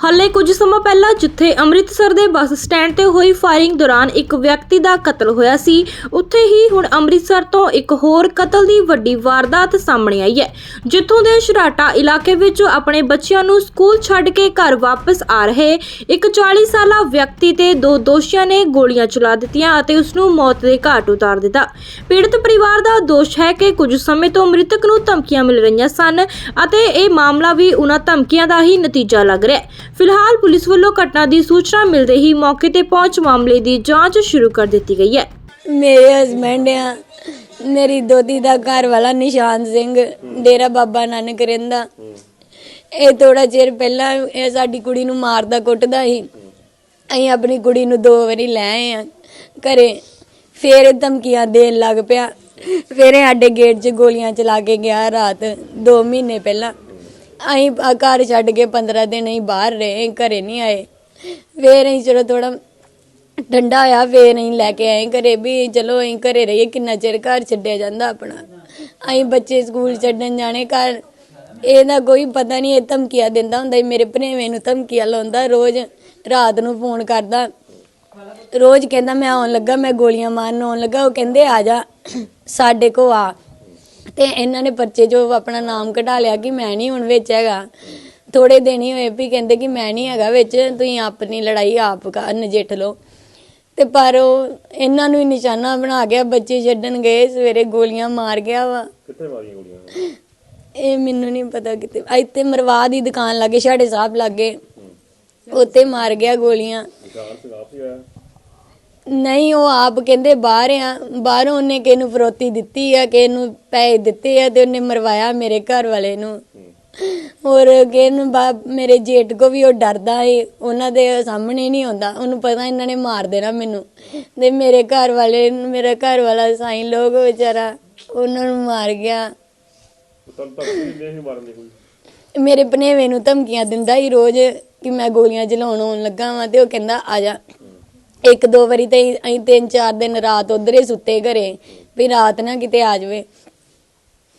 ਹਾਲੇ ਕੁਝ ਸਮਾਂ ਪਹਿਲਾਂ ਜਿੱਥੇ ਅੰਮ੍ਰਿਤਸਰ ਦੇ ਬੱਸ ਸਟੈਂਡ ਤੇ ਹੋਈ ਫਾਇਰਿੰਗ ਦੌਰਾਨ ਇੱਕ ਵਿਅਕਤੀ ਦਾ ਕਤਲ ਹੋਇਆ ਸੀ, ਉੱਥੇ ਹੀ ਹੁਣ ਅੰਮ੍ਰਿਤਸਰ ਤੋਂ ਇੱਕ ਹੋਰ ਕਤਲ ਦੀ ਵੱਡੀ ਵਾਰਦਾਤ ਸਾਹਮਣੇ ਆਈ ਹੈ, ਜਿੱਥੋਂ ਦੇ ਸ਼ਰਾਟਾ ਇਲਾਕੇ ਵਿੱਚ ਆਪਣੇ ਬੱਚਿਆਂ ਨੂੰ ਸਕੂਲ ਛੱਡ ਕੇ ਘਰ ਵਾਪਸ ਆ ਰਹੇ ਇੱਕ 40 ਸਾਲਾ ਵਿਅਕਤੀ ਤੇ ਦੋ ਦੋਸ਼ੀਆਂ ਨੇ ਗੋਲੀਆਂ ਚਲਾ ਦਿੱਤੀਆਂ ਅਤੇ ਉਸ ਨੂੰ ਮੌਤ ਦੇ ਘਾਟ ਉਤਾਰ ਦਿੱਤਾ। ਪੀੜਤ ਪਰਿਵਾਰ ਦਾ ਦੋਸ਼ ਹੈ ਕਿ ਕੁਝ ਸਮੇਂ ਤੋਂ ਮ੍ਰਿਤਕ ਨੂੰ ਧਮਕੀਆਂ ਮਿਲ ਰਹੀਆਂ ਸਨ ਅਤੇ ਇਹ ਮਾਮਲਾ ਵੀ ਉਹਨਾਂ ਧਮਕੀਆਂ ਦਾ ਹੀ ਨਤੀਜਾ ਲੱਗ ਰਿਹਾ ਹੈ। ਫਿਲਹਾਲ ਪੁਲਿਸ ਵੱਲੋਂ ਘਟਨਾ ਦੀ ਸੂਚਨਾ ਮਿਲਦੇ ਹੀ ਮੌਕੇ ਤੇ ਪਹੁੰਚ ਮਾਮਲੇ ਦੀ ਜਾਂਚ ਸ਼ੁਰੂ ਕਰ ਦਿੱਤੀ ਗਈ ਹੈ। ਮੇਰੇ ਹਸਬੰਡ ਆ, ਮੇਰੀ ਦੋਤੀ ਦਾ ਘਰ ਵਾਲਾ ਨਿਸ਼ਾਨ ਸਿੰਘ, ਡੇਰਾ ਬਾਬਾ ਨਾਨਕ ਰਹਿੰਦਾ। ਇਹ ਥੋੜਾ ਚਿਰ ਪਹਿਲਾਂ ਇਹ ਸਾਡੀ ਕੁੜੀ ਨੂੰ ਮਾਰਦਾ ਕੁੱਟਦਾ ਸੀ। ਅਸੀਂ ਆਪਣੀ ਕੁੜੀ ਨੂੰ ਦੋ ਵਾਰੀ ਲੈ ਆਏ ਆ ਘਰੇ। ਫੇਰ ਇਹ ਧਮਕੀਆਂ ਦੇਣ ਲੱਗ ਪਿਆ। ਫੇਰ ਇਹ ਸਾਡੇ ਗੇਟ 'ਚ ਗੋਲੀਆਂ ਚਲਾ ਕੇ ਗਿਆ ਰਾਤ 2 ਮਹੀਨੇ ਪਹਿਲਾਂ। ਅਸੀਂ ਆ ਘਰ ਛੱਡ ਕੇ 15 ਦਿਨ ਅਸੀਂ ਬਾਹਰ ਰਹੇ, ਘਰੇ ਨਹੀਂ ਆਏ। ਫੇਰ ਅਸੀਂ ਚਲੋ ਥੋੜਾ ਠੰਡਾ ਹੋਇਆ, ਫੇਰ ਅਸੀਂ ਲੈ ਕੇ ਆਏ ਘਰੇ ਵੀ ਚਲੋ ਅਸੀਂ ਘਰੇ ਰਹੀਏ, ਕਿੰਨਾ ਚਿਰ ਘਰ ਛੱਡਿਆ ਜਾਂਦਾ ਆਪਣਾ। ਅਸੀਂ ਬੱਚੇ ਸਕੂਲ ਛੱਡਣ ਜਾਣੇ, ਘਰ ਇਹਦਾ ਕੋਈ ਪਤਾ ਨਹੀਂ, ਇਹ ਧਮਕੀਆਂ ਦਿੰਦਾ ਹੁੰਦਾ ਸੀ, ਮੇਰੇ ਭਣੇਵੇਂ ਨੂੰ ਧਮਕੀਆਂ ਲਾਉਂਦਾ, ਰੋਜ਼ ਰਾਤ ਨੂੰ ਫੋਨ ਕਰਦਾ। ਰੋਜ਼ ਕਹਿੰਦਾ ਮੈਂ ਆਉਣ ਲੱਗਾ, ਮੈਂ ਗੋਲੀਆਂ ਮਾਰਨ ਆਉਣ ਲੱਗਾ, ਉਹ ਕਹਿੰਦੇ ਆ ਜਾ, ਸਾਡੇ ਕੋ ਆ। ਤੇ ਇਹਨਾਂ ਨੇ ਪਰਚੇ ਜੋ ਆਪਣਾ ਨਾਮ ਕਢਾ ਲਿਆ ਕਿ ਮੈਂ ਨਹੀਂ ਹੁਣ ਵਿੱਚ ਹੈਗਾ। ਥੋੜੇ ਦਿਨ ਹੀ ਹੋਏ ਵੀ ਕਹਿੰਦੇ ਕਿ ਮੈਂ ਨਹੀਂ ਹੈਗਾ ਵਿੱਚ ਤੁਸੀਂ ਆਪਣੀ ਲੜਾਈ ਆਪ ਕਰ ਨਜਿੱਠ ਲਓ। ਤੇ ਪਰ ਉਹ ਇਹਨਾਂ ਨੂੰ ਹੀ ਨਿਸ਼ਾਨਾ ਬਣਾ ਗਿਆ ਬੱਚੇ ਛੱਡਣ ਗਏ ਸਵੇਰੇ ਗੋਲੀਆਂ ਮਾਰ ਗਿਆ ਵਾ। ਕਿੱਥੇ ਮਾਰੀਆਂ ਗੋਲੀਆਂ? ਇਹ ਮੈਨੂੰ ਨਹੀਂ ਪਤਾ ਕਿਤੇ ਇੱਥੇ ਮਰਵਾ ਦੀ ਦੁਕਾਨ ਲੱਗੇ ਛਾੜੇ ਸਾਹਿਬ ਲੱਗੇ। ਉੱਤੇ ਮਾਰ ਗਿਆ ਗੋਲੀਆਂ ਨਿਸ਼ਾਨ ਸਿੰਘ ਆਪ ਹੀ ਆਇਆ ਨਹੀਂ ਉਹ ਆਪ ਕਹਿੰਦੇ ਬਾਹਰ ਆ ਬਾਹਰੋਂ ਉਹਨੇ ਕਿਸੇ ਨੂੰ ਫਰੋਤੀ ਦਿੱਤੀ ਆ ਕਿਸੇ ਨੂੰ ਪੈਸੇ ਦਿੱਤੇ ਆ ਤੇ ਉਹਨੇ ਮਰਵਾਇਆ ਮੇਰੇ ਘਰ ਵਾਲੇ ਨੂੰ। ਹੋਰ ਕਿਸੇ ਨੂੰ ਬਾ- ਮੇਰੇ ਜੇਠ ਕੋ ਵੀ ਉਹ ਡਰਦਾ ਏ ਉਹਨਾਂ ਦੇ ਸਾਹਮਣੇ ਨਹੀਂ ਆਉਂਦਾ। ਉਹਨੂੰ ਪਤਾ ਇਹਨਾਂ ਨੇ ਮਾਰ ਦੇਣਾ ਮੈਨੂੰ। ਤੇ ਮੇਰੇ ਘਰ ਵਾਲੇ ਨੂੰ ਮੇਰਾ ਘਰ ਵਾਲਾ ਸਾਈਂ ਲੋਕ ਵਿਚਾਰਾ ਉਹਨਾਂ ਨੂੰ ਮਾਰ ਗਿਆ। ਮੇਰੇ ਭਨੇਵੇਂ ਨੂੰ ਧਮਕੀਆਂ ਦਿੰਦਾ ਹੀ ਰੋਜ਼ ਕਿ ਮੈਂ ਗੋਲੀਆਂ ਚਲਾਉਣ ਆਉਣ ਲੱਗਾ ਵਾਂ ਤੇ ਉਹ ਕਹਿੰਦਾ ਆ ਜਾ। ਇੱਕ ਦੋ ਵਾਰੀ ਤੇ ਅਸੀਂ- ਅਸੀਂ ਤਿੰਨ ਚਾਰ ਦਿਨ ਰਾਤ ਉਧਰ ਹੀ ਸੁੱਤੇ ਘਰੇ, ਵੀ ਰਾਤ ਨਾ ਕਿਤੇ ਆ ਜਾਵੇ।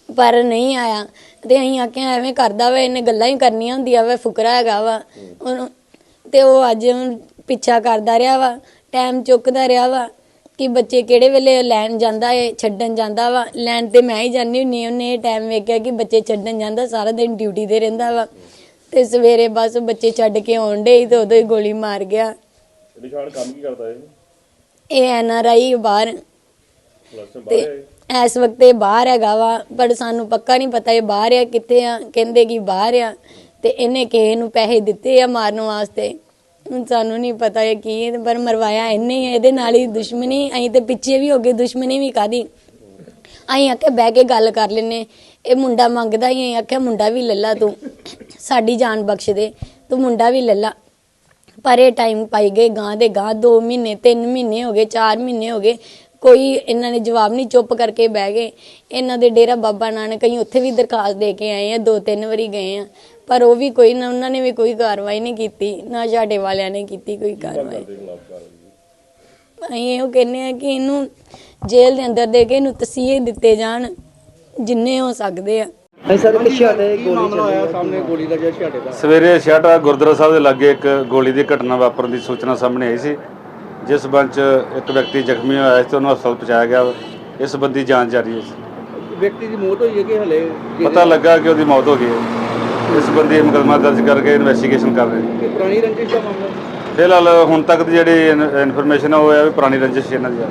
ਪਰ ਨਹੀਂ ਆਇਆ। ਤੇ ਅਸੀਂ ਆਖਿਆ ਐਵੇਂ ਕਰਦਾ ਵਾ, ਇਹਨੇ ਗੱਲਾਂ ਹੀ ਕਰਨੀਆਂ ਹੁੰਦੀਆਂ ਵਾ, ਫੁਕਰਾ ਹੈਗਾ ਵਾ। ਉਹਨੂੰ ਤੇ ਉਹ ਅੱਜ ਪਿੱਛਾ ਕਰਦਾ ਰਿਹਾ ਵਾ ਟਾਈਮ ਚੁੱਕਦਾ ਰਿਹਾ ਵਾ ਕਿ ਬੱਚੇ ਕਿਹੜੇ ਵੇਲੇ ਲੈਣ ਜਾਂਦਾ ਏ, ਛੱਡਣ ਜਾਂਦਾ ਵਾ। ਲੈਣ ਤੇ ਮੈਂ ਹੀ ਜਾਂਦੀ ਹੁੰਨੀ ਉਹਨੇ ਇਹ ਟਾਈਮ ਵੇਖਿਆ ਕਿ ਬੱਚੇ ਛੱਡਣ ਜਾਂਦਾ, ਸਾਰਾ ਦਿਨ ਡਿਊਟੀ ਤੇ ਰਹਿੰਦਾ ਵਾ। ਤੇ ਸਵੇਰੇ ਬਸ ਬੱਚੇ ਛੱਡ ਕੇ ਆਉਣ ਡੇ ਤੇ ਉਦੋਂ ਹੀ ਗੋਲੀ ਮਾਰ ਗਿਆ। ਨਿਸ਼ਾਨ ਕੰਮ ਕੀ ਕਰਦਾ ਇਹ? ਇਹ ਐਨ ਆਰ ਆਈ ਬਾਹਰ ਪਲੱਸ ਤੇ ਬਾਹਰ ਇਸ ਵਕਤ ਇਹ ਬਾਹਰ ਹੈਗਾ ਵਾ ਪਰ ਸਾਨੂੰ ਪੱਕਾ ਨਹੀਂ ਪਤਾ ਇਹ ਬਾਹਰ ਆ ਕਿੱਥੇ ਆ ਕਹਿੰਦੇ ਕਿ ਬਾਹਰ ਆ ਤੇ ਇਹਨੇ ਕਿਸੇ ਨੂੰ ਪੈਸੇ ਦਿੱਤੇ ਆ ਮਾਰਨ ਵਾਸਤੇ। ਹੁਣ ਸਾਨੂੰ ਨਹੀਂ ਪਤਾ ਇਹ ਕੀ ਹੈ, ਪਰ ਮਰਵਾਇਆ ਇਹਨੇ ਹੀ ਇਹਦੇ ਨਾਲ ਹੀ ਦੁਸ਼ਮਣੀ ਅਸੀਂ ਤੇ ਪਿੱਛੇ ਵੀ ਹੋ ਗਏ ਦੁਸ਼ਮਣੀ ਵੀ ਕਾਦੀ ਅਸੀਂ ਆਖਿਆ ਬਹਿ ਕੇ ਗੱਲ ਕਰ ਲੈਨੇ ਇਹ ਮੁੰਡਾ ਮੰਗਦਾ ਹੀ ਅਸੀਂ ਆਖਿਆ ਮੁੰਡਾ ਵੀ ਲੱਲਾ ਤੂੰ ਸਾਡੀ ਜਾਨ ਬਖਸ਼ ਦੇ ਤੂੰ ਮੁੰਡਾ ਵੀ ਲੱਲਾ ਪਰ ਟਾਈਮ ਪਾਈ ਗਏ ਗਾਂ ਦੇ ਗਾਂ 2 ਮਹੀਨੇ 3 ਮਹੀਨੇ ਹੋ ਗਏ 4 ਮਹੀਨੇ ਹੋ ਗਏ ਕੋਈ ਇਹਨਾਂ ਨੇ ਜਵਾਬ ਨਹੀਂ ਚੁੱਪ ਕਰਕੇ ਬਹਿ ਗਏ। ਇਹਨਾਂ ਦੇ ਡੇਰਾ ਬਾਬਾ ਨਾਨਕ ਅਸੀਂ ਉੱਥੇ ਵੀ ਦਰਖਾਸਤ ਦੇ ਕੇ ਆਏ ਆ ਦੋ ਤਿੰਨ ਵਾਰੀ ਗਏ ਆ। ਪਰ ਉਹ ਵੀ ਕੋਈ ਨਾ ਉਹਨਾਂ ਨੇ ਵੀ ਕੋਈ ਕਾਰਵਾਈ ਨਹੀਂ ਕੀਤੀ ਨਾ ਸਾਡੇ ਵਾਲਿਆਂ ਨੇ ਕੀਤੀ ਕੋਈ ਕਾਰਵਾਈ। ਅਸੀਂ ਇਹੋ ਕਹਿੰਦੇ ਆ ਕਿ ਇਹਨੂੰ ਜੇਲ੍ਹ ਦੇ ਅੰਦਰ ਦੇ ਕੇ ਇਹਨੂੰ ਤਸੀਹੇ ਦਿੱਤੇ ਜਾਣ ਜਿੰਨੇ ਹੋ ਸਕਦੇ ਆ। ਅਸੀਂ ਸਰ ਇੱਕ ਛਾੜੇ ਗੋਲੀ ਚੱਲੀ ਸਾਹਮਣੇ ਗੋਲੀ ਦਾ ਜਿਹੜਾ ਛਾੜੇ ਦਾ? ਸਵੇਰੇ ਛਿਆਟਾ ਗੁਰਦੁਆਰਾ ਸਾਹਿਬ ਦੇ ਲਾਗੇ ਇੱਕ ਗੋਲੀ ਦੀ ਘਟਨਾ ਵਾਪਰਨ ਦੀ ਸੂਚਨਾ ਸਾਹਮਣੇ ਆਈ ਸੀ ਜਿਸ ਸੰਬੰਧ 'ਚ ਇੱਕ ਵਿਅਕਤੀ ਜ਼ਖਮੀ ਹੋਇਆ ਸੀ ਤੇ ਉਹਨੂੰ ਹਸਪਤਾਲ ਪਹੁੰਚਾਇਆ ਗਿਆ। ਇਸ ਸੰਬੰਧੀ ਜਾਂਚ ਜਾਰੀ ਹੈ। ਵਿਅਕਤੀ ਦੀ ਮੌਤ ਹੋਈ ਹੈ ਕਿ ਹਲੇ? ਪਤਾ ਲੱਗਾ ਕਿ ਉਹਦੀ ਮੌਤ ਹੋ ਗਈ ਹੈ। ਇਸ ਸੰਬੰਧੀ ਮੁਕੱਦਮਾ ਦਰਜ ਕਰਕੇ ਇਨਵੈਸਟੀਗੇਸ਼ਨ ਕਰ ਰਹੇ ਨੇ। ਪੁਰਾਣੀ ਰੰਜਿਸ਼ ਦਾ ਮਾਮਲਾ? ਫਿਲਹਾਲ ਹੁਣ ਤੱਕ ਦੀ ਜਿਹੜੀ ਇਨਫੋਰਮੇਸ਼ਨ ਹੈ ਉਹ ਹੈ ਵੀ ਪੁਰਾਣੀ ਰੰਜਿਸ਼ ਇਹਨਾਂ ਦੀ ਹੈ